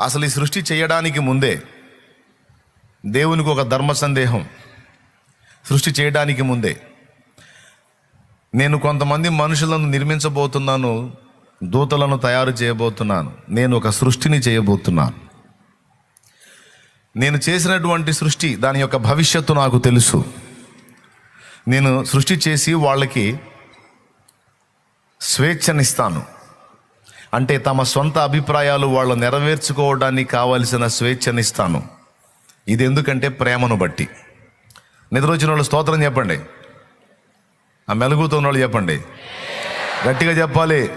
అసలు ఈ సృష్టి చేయడానికి ముందే దేవునికి ఒక ధర్మ సందేహం. సృష్టి చేయడానికి ముందే. నేను కొంతమంది మనుషులను నిర్మించబోతున్నాను దూతలను తయారు చేయబోతున్నాను నేను ఒక సృష్టిని చేయబోతున్నాను. నేను చేసినటువంటి సృష్టి దాని యొక్క భవిష్యత్తు నాకు తెలుసు. నేను సృష్టి చేసి వాళ్ళకి స్వేచ్ఛనిస్తాను. అంటే తమ సొంత అభిప్రాయాలు వాళ్ళు నెరవేర్చుకోవడానికి కావలసిన స్వేచ్ఛనిస్తాను. ఇది ఎందుకంటే ప్రేమను బట్టి. నిద్ర వచ్చిన వాళ్ళు స్తోత్రం చెప్పండి. ఆ మెలుగుతున్న వాళ్ళు చెప్పండి. గట్టిగా చెప్పాలి.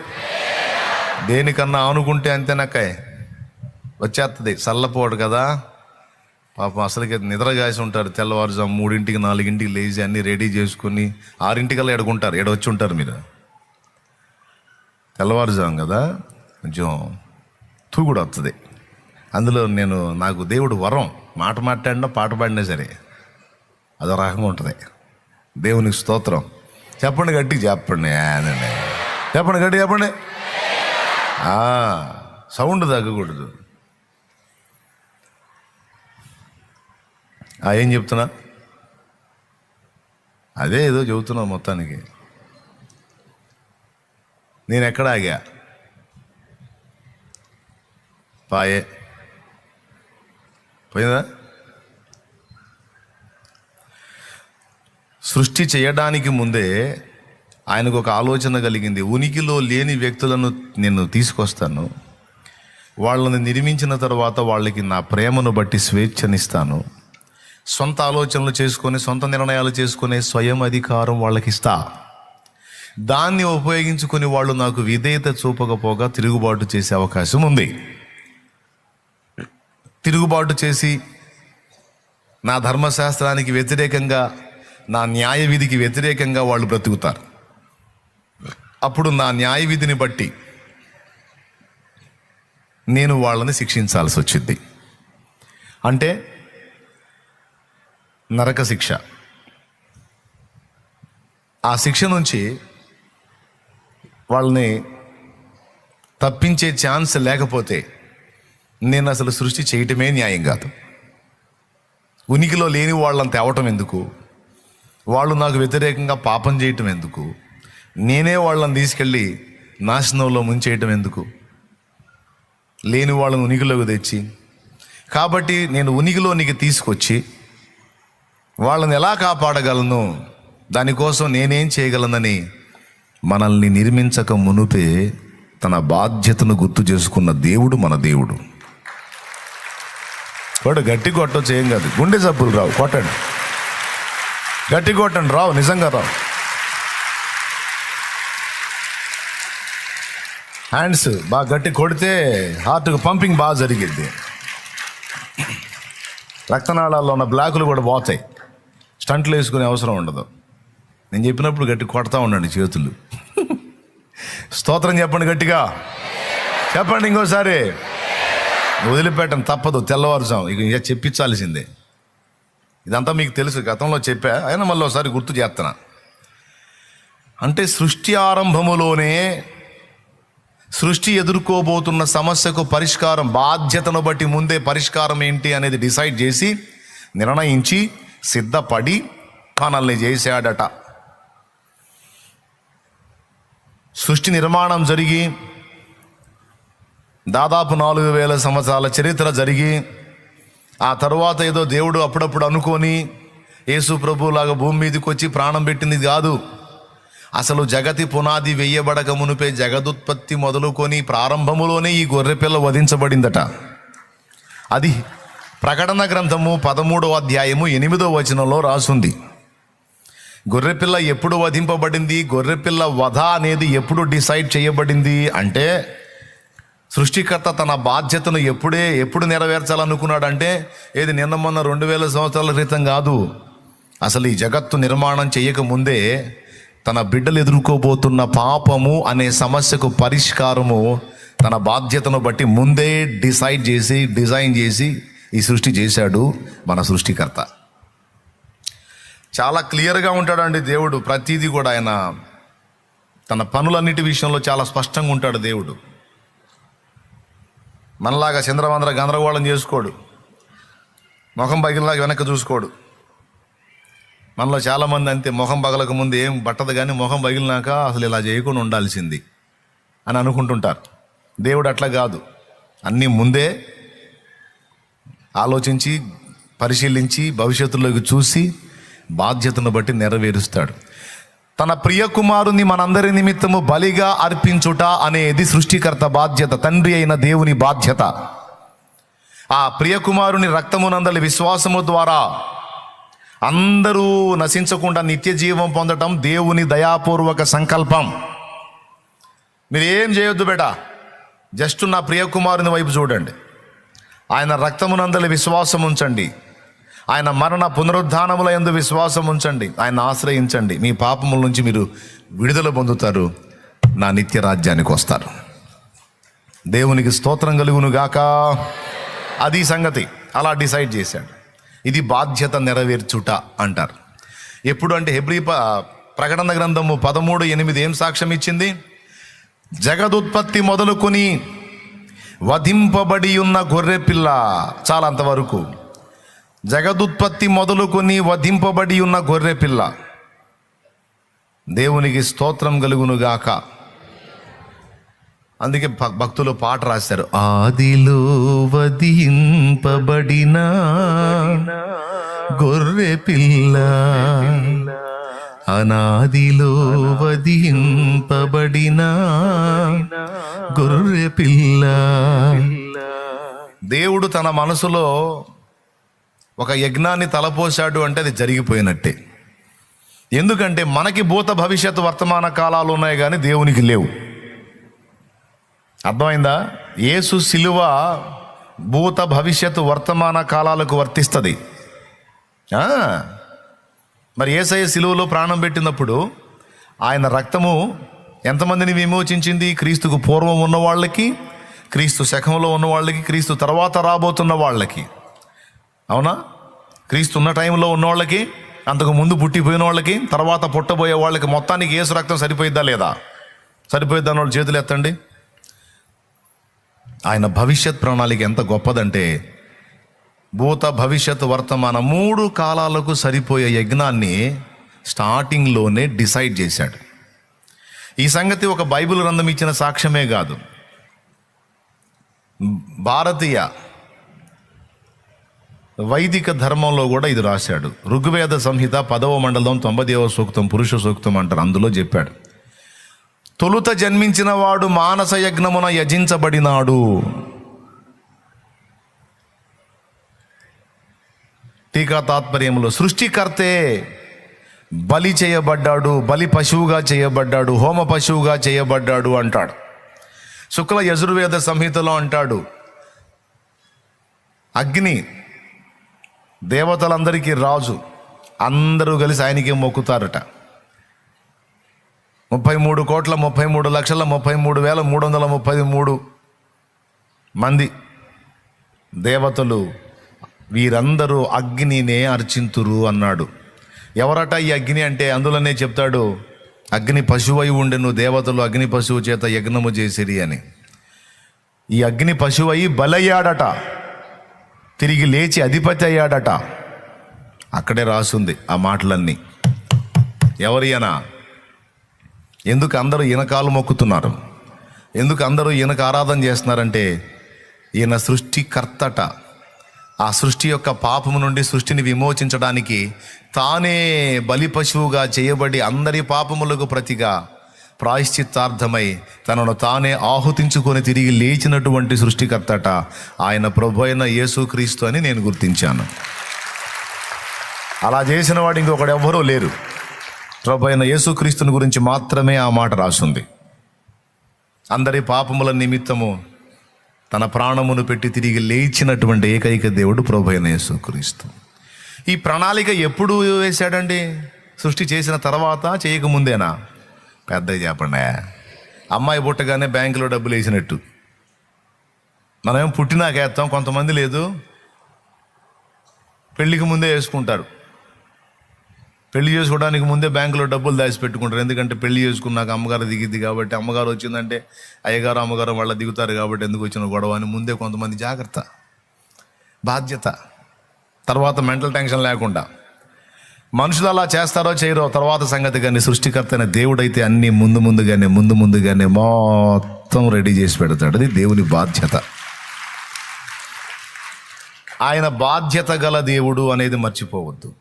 దేనికన్నా ఆనుకుంటే అంతేనక్కాయ్. వచ్చేస్తుంది చల్లపోడు కదా. పాపం అసలుకి నిద్ర కాసి ఉంటారు. తెల్లవారుజాము మూడింటికి నాలుగింటికి లేచి అన్నీ రెడీ చేసుకుని ఆరింటికల్లా ఎడుకుంటారు ఎడవచ్చి ఉంటారు మీరు. తెల్లవారుజాము కదా కొంచెం తూగుడు వస్తుంది అందులో నేను నాకు దేవుడు వరం మాట మాట్లాడినా పాట పాడినా సరే అదో రకంగా ఉంటుంది. దేవునికి స్తోత్రం. చెప్పండి గట్టి చెప్పండి. ఆనండి. చెప్పండి గట్టి చెప్పండి. సౌండ్ తగ్గకూడదు. ఏం చెప్తున్నా? అదే ఏదో చెబుతున్నావు మొత్తానికి. నేను ఎక్కడ ఆగా పాయే. పోయిందా? సృష్టి చేయడానికి ముందే ఆయనకు ఒక ఆలోచన కలిగింది. ఉనికిలో లేని వ్యక్తులను నేను తీసుకొస్తాను. వాళ్ళని నిర్మించిన తర్వాత వాళ్ళకి నా ప్రేమను బట్టి స్వేచ్ఛనిస్తాను. సొంత ఆలోచనలు చేసుకొని సొంత నిర్ణయాలు చేసుకునే స్వయం అధికారం వాళ్ళకి ఇస్తా దాన్ని ఉపయోగించుకొని వాళ్ళు నాకు విధేయత చూపకపోగా తిరుగుబాటు చేసే అవకాశం ఉంది. తిరుగుబాటు చేసి నా ధర్మశాస్త్రానికి వ్యతిరేకంగా నా న్యాయ విధికి వ్యతిరేకంగా వాళ్ళు బ్రతుకుతారు. అప్పుడు నా న్యాయ విధిని బట్టి నేను వాళ్ళని శిక్షించాల్సి వచ్చింది. అంటే నరక శిక్ష. ఆ శిక్ష నుంచి వాళ్ళని తప్పించే ఛాన్స్ లేకపోతే నేను అసలు సృష్టి చేయటమే న్యాయం కాదు. ఉనికిలో లేని వాళ్ళని తేవటం ఎందుకు? వాళ్ళు నాకు వ్యతిరేకంగా పాపం చేయటం ఎందుకు? నేనే వాళ్ళని తీసుకెళ్ళి నాశనంలో ముంచేయటం ఎందుకు? లేని వాళ్ళని ఉనికిలోకి తెచ్చి కాబట్టి నేను ఉనికిలోనికి తీసుకొచ్చి వాళ్ళని ఎలా కాపాడగలను? దానికోసం నేనేం చేయగలనని మనల్ని నిర్మించక మునుపే తన బాధ్యతను గుర్తు చేసుకున్న దేవుడు మన దేవుడు. వాడు గట్టి కొట్టచ్చు ఏం కాదు. గుండె జబ్బులు రావు. కొట్టండి. గట్టి కొట్టండి. రావు నిజంగా రావు. హ్యాండ్స్ బాగా గట్టి కొడితే హార్ట్కు పంపింగ్ బాగా జరిగిద్ది. రక్తనాళాల్లో ఉన్న బ్లాకులు కూడా పోతాయి. స్టంట్లు వేసుకునే అవసరం ఉండదు. నేను చెప్పినప్పుడు గట్టి కొడతా ఉండండి చేతులు. స్తోత్రం చెప్పండి గట్టిగా. చెప్పండి ఇంకోసారి. వదిలిపెట్టడం తప్పదు తెల్లవారుజాం ఇక ఇక చెప్పించాల్సిందే. ఇదంతా మీకు తెలుసు గతంలో చెప్పా అయినా మళ్ళీ ఒకసారి గుర్తు చేస్తున్నా. అంటే సృష్టి ఆరంభములోనే సృష్టి ఎదుర్కోబోతున్న సమస్యకు పరిష్కారం బాధ్యతను బట్టి ముందే పరిష్కారం ఏంటి అనేది డిసైడ్ చేసి నిర్ణయించి సిద్ధపడి మనల్ని చేశాడట. సృష్టి నిర్మాణం జరిగి దాదాపు నాలుగు వేల సంవత్సరాల చరిత్ర జరిగి ఆ తర్వాత ఏదో దేవుడు అప్పుడప్పుడు అనుకొని యేసు ప్రభులాగా భూమి మీదకి వచ్చి ప్రాణం పెట్టింది కాదు. అసలు జగతి పునాది వెయ్యబడక మునిపే జగదుత్పత్తి మొదలుకొని ప్రారంభములోనే ఈ గొర్రెపిల్ల వధించబడిందట. అది ప్రకటన గ్రంథము పదమూడవ అధ్యాయము ఎనిమిదో వచనంలో రాసుంది. గొర్రెపిల్ల ఎప్పుడు వధింపబడింది? గొర్రెపిల్ల వధ అనేది ఎప్పుడు డిసైడ్ చేయబడింది? అంటే సృష్టికర్త తన బాధ్యతను ఎప్పుడే ఎప్పుడు నెరవేర్చాలనుకున్నాడంటే ఏది నిన్న మొన్న రెండు వేల సంవత్సరాల క్రితం కాదు. అసలు ఈ జగత్తు నిర్మాణం చేయక ముందే తన బిడ్డలు ఎదుర్కోబోతున్న పాపము అనే సమస్యకు పరిష్కారము తన బాధ్యతను బట్టి ముందే డిసైడ్ చేసి డిజైన్ చేసి ఈ సృష్టి చేశాడు మన సృష్టికర్త. చాలా క్లియర్గా ఉంటాడండి దేవుడు. ప్రతిదీ కూడా ఆయన తన పనులన్నిటి విషయంలో చాలా స్పష్టంగా ఉంటాడు దేవుడు. మనలాగా చంద్రవందర గందరగోళం చేసుకోడు. ముఖం పగిలిలాగా వెనక్కి చూసుకోడు. మనలో చాలామంది అంతే ముఖం పగలక ముందు ఏం పట్టదు కానీ ముఖం పగిలినాక అసలు ఇలా చేయకుండా ఉండాల్సింది అని అనుకుంటుంటారు. దేవుడు అట్లా కాదు. అన్నీ ముందే ఆలోచించి పరిశీలించి భవిష్యత్తులోకి చూసి బాధ్యతను బట్టి నెరవేరుస్తాడు. తన ప్రియ కుమారుని మనందరి నిమిత్తము బలిగా అర్పించుట అనేది సృష్టికర్త బాధ్యత తండ్రి అయిన దేవుని బాధ్యత. ఆ ప్రియకుమారుని రక్తమునందలి విశ్వాసము ద్వారా అందరూ నశించకుండా నిత్య జీవం పొందటం దేవుని దయాపూర్వక సంకల్పం. మీరేం చేయొద్దు బేట జస్ట్ నా ప్రియకుమారుని వైపు చూడండి. ఆయన రక్తమునందలి విశ్వాసం ఉంచండి ఆయన మరణ పునరుద్ధానముల ఎందు విశ్వాసం ఉంచండి. ఆయన ఆశ్రయించండి. మీ పాపముల నుంచి మీరు విడుదల పొందుతారు. నా నిత్య రాజ్యానికి వస్తారు. దేవునికి స్తోత్రం కలుగునుగాక అది సంగతి. అలా డిసైడ్ చేశాడు. ఇది బాధ్యత నెరవేర్చుట అంటారు. ఎప్పుడు అంటే హెబ్రి ప- ప్రకటన గ్రంథము పదమూడు ఎనిమిది ఏం సాక్ష్యం ఇచ్చింది? జగదుత్పత్తి మొదలుకొని వధింపబడి ఉన్న గొర్రెపిల్ల చాలా అంతవరకు జగదుత్పత్తి మొదలుకొని వధింపబడి ఉన్న గొర్రెపిల్ల దేవునికి స్తోత్రం కలుగునుగాక అందుకే భక్తులు పాట రాశారు. ఆదిలో వధింపబడిన గొర్రె పిల్ల. అనాదిలో వధింపబడిన గొర్రె పిల్ల. దేవుడు తన మనసులో ఒక యజ్ఞాన్ని తలపోశాడు అంటే అది జరిగిపోయినట్టే. ఎందుకంటే మనకి భూత భవిష్యత్తు వర్తమాన కాలాలు ఉన్నాయి కానీ దేవునికి లేవు. అర్థమైందా? యేసు శిలువ భూత భవిష్యత్తు వర్తమాన కాలాలకు వర్తిస్తుంది. మరి ఏసయ్య శిలువలో ప్రాణం పెట్టినప్పుడు ఆయన రక్తము ఎంతమందిని విమోచించింది? క్రీస్తుకు పూర్వం ఉన్న వాళ్ళకి క్రీస్తు శకంలో ఉన్న వాళ్ళకి క్రీస్తు తర్వాత రాబోతున్న వాళ్ళకి. అవునా? క్రీస్తు ఉన్న టైంలో ఉన్న వాళ్ళకి అంతకు ముందు పుట్టిపోయిన వాళ్ళకి తర్వాత పుట్టబోయే వాళ్ళకి మొత్తానికి ఏసు రక్తం సరిపోయిద్దా లేదా? సరిపోయిద్దా అని వాళ్ళు చేతులు ఎత్తండి. ఆయన భవిష్యత్ ప్రణాళిక ఎంత గొప్పదంటే భూత భవిష్యత్ వర్తమాన మూడు కాలాలకు సరిపోయే యజ్ఞాన్ని స్టార్టింగ్లోనే డిసైడ్ చేశాడు. ఈ సంగతి ఒక బైబిల్ గ్రంథం ఇచ్చిన సాక్ష్యమే కాదు. భారతీయ వైదిక ధర్మంలో కూడా ఇది రాశాడు. ఋగ్వేద సంహిత పదవ మండలం తొంభైవ సూక్తం పురుష సూక్తం అంటారు. అందులో చెప్పాడు. తొలుత జన్మించిన వాడు మానస యజ్ఞమున యజించబడినాడు. టీకా తాత్పర్యములో. సృష్టికర్తే బలి చేయబడ్డాడు బలి పశువుగా చేయబడ్డాడు హోమ పశువుగా చేయబడ్డాడు అంటాడు. శుక్ల యజుర్వేద సంహితలో అంటాడు అగ్ని దేవతలందరికీ రాజు. అందరూ కలిసి ఆయనకి మొక్కుతారట. ముప్పై మూడు కోట్ల ముప్పై మూడు లక్షల ముప్పై మూడు వేల మూడు వందల ముప్పై మూడు మంది దేవతలు వీరందరూ అగ్నినే అర్చింతురు అన్నాడు. ఎవరట ఈ అగ్ని అంటే? అందులోనే చెప్తాడు అగ్ని పశువై ఉండెను దేవతలు అగ్ని పశువు చేత యజ్ఞము చేసిరి అని. ఈ అగ్ని పశువై బలయ్యాడట. తిరిగి లేచి అధిపతి అయ్యాడట. అక్కడే రాసుంది ఆ మాటలన్నీ. ఎవరియనా ఎందుకు అందరూ ఈయనకాలు మొక్కుతున్నారు? ఎందుకు అందరూ ఈయనకు ఆరాధన చేస్తున్నారంటే ఈయన సృష్టికర్తట ఆ సృష్టి యొక్క పాపము నుండి సృష్టిని విమోచించడానికి తానే బలి పశువుగా చేయబడి అందరి పాపములకు ప్రతిగా ప్రాయశ్చిత్తార్థమై తనను తానే ఆహుతించుకొని తిరిగి లేచినటువంటి సృష్టికర్తట ఆయన ప్రభు అయిన యేసుక్రీస్తు అని నేను గుర్తించాను. అలా చేసిన వాడు ఇంకొకడు ఎవ్వరూ లేరు. ప్రభు అయిన యేసుక్రీస్తుని గురించి మాత్రమే ఆ మాట రాసుంది. అందరి పాపముల నిమిత్తము తన ప్రాణమును పెట్టి తిరిగి లేచినటువంటి ఏకైక దేవుడు ప్రభు అయిన యేసుక్రీస్తు ఈ ప్రణాళిక ఎప్పుడు వేశాడండి? సృష్టి చేసిన తర్వాత చేయకముందేనా? పెద్ద చెప్పండి. అమ్మాయి పుట్టగానే బ్యాంకులో డబ్బులు వేసినట్టు. మనమేం పుట్టినాక వేస్తాం కొంతమంది లేదు. పెళ్ళికి ముందే వేసుకుంటారు. పెళ్ళి చేసుకోవడానికి ముందే బ్యాంకులో డబ్బులు దాచిపెట్టుకుంటారు. ఎందుకంటే పెళ్ళి చేసుకున్నాక అమ్మగారు దిగిద్ది కాబట్టి అమ్మగారు వచ్చిందంటే అయ్యగారు అమ్మగారు వాళ్ళ దిగుతారు కాబట్టి ఎందుకు వచ్చిన గొడవ అని ముందే కొంతమంది జాగ్రత్త బాధ్యత. తర్వాత మెంటల్ టెన్షన్ లేకుండా. మనుషులు అలా చేస్తారో చేయరో తర్వాత సంగతి కానీ సృష్టికర్త అయిన దేవుడైతే అన్ని ముందు ముందుగానే ముందు ముందుగానే మొత్తం రెడీ చేసి పెడతాడు. అది దేవుని బాధ్యత. ఆయన బాధ్యత గల దేవుడు అనేది మర్చిపోవద్దు.